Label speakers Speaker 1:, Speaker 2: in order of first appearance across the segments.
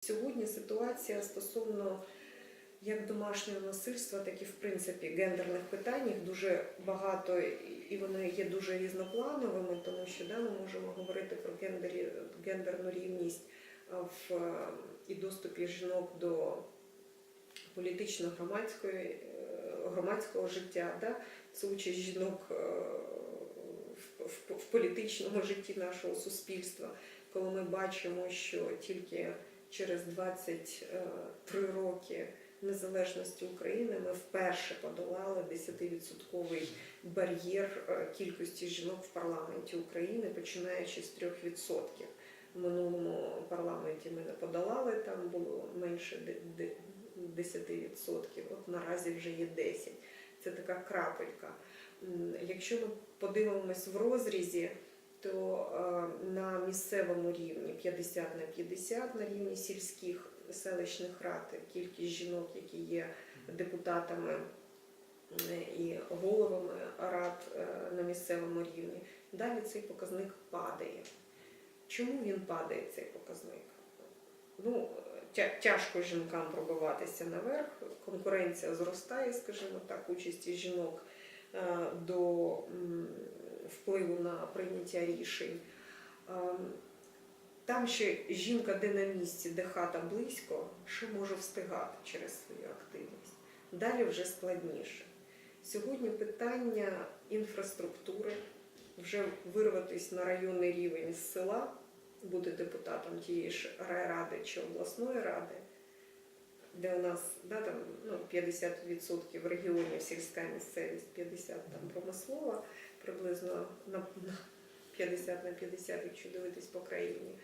Speaker 1: Сьогодні ситуація стосовно як домашнього насильства, так і в принципі гендерних питань дуже багато і вони є дуже різноплановими, тому що да, ми можемо говорити про гендері, гендерну рівність в і доступі жінок до політично-громадської е, громадського життя, да, це участь жінок е, в, в, в політичному житті нашого суспільства, коли ми бачимо, що тільки через 23 роки незалежності України ми вперше подолали 10% бар'єр е, кількості жінок в парламенті України, починаючи з 3%. В минулому парламенті ми не подолали, там було менше де- де- 10%, от наразі вже є 10%. Це така крапелька. Якщо ми подивимось в розрізі, то е, на місцевому рівні 50 на 50, на рівні сільських селищних рад кількість жінок, які є депутатами е, і головами рад е, на місцевому рівні. Далі цей показник падає. Чому він падає, цей показник? Ну, тяжко жінкам пробиватися наверх, конкуренція зростає, скажімо так, участі жінок до впливу на прийняття рішень. Ем, Там ще жінка, де на місці, де хата близько, ще може встигати через свою активність. Далі вже складніше. Сьогодні питання інфраструктури, вже вирватися на районний рівень з села, бути депутатом тієї ж райради чи обласної ради, де у нас да, там, ну, 50% регіонів сільська місцевість, 50% там промислова, приблизно на, на 50 на 50, якщо дивитись по країні,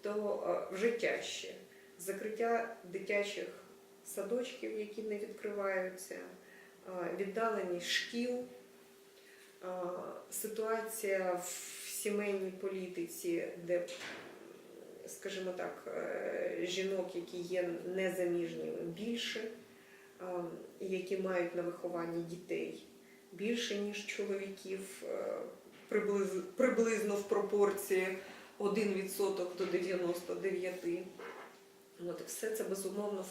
Speaker 1: то е, вже тяжче. Закриття дитячих садочків, які не відкриваються, е, віддаленість шкіл, е, ситуація в сімейній політиці, де, скажімо так, е, жінок, які є незаміжніми, більше, е, які мають на вихованні дітей більше, ніж чоловіків, е, приблизно в пропорції 1% до 99%. От, все це безумовно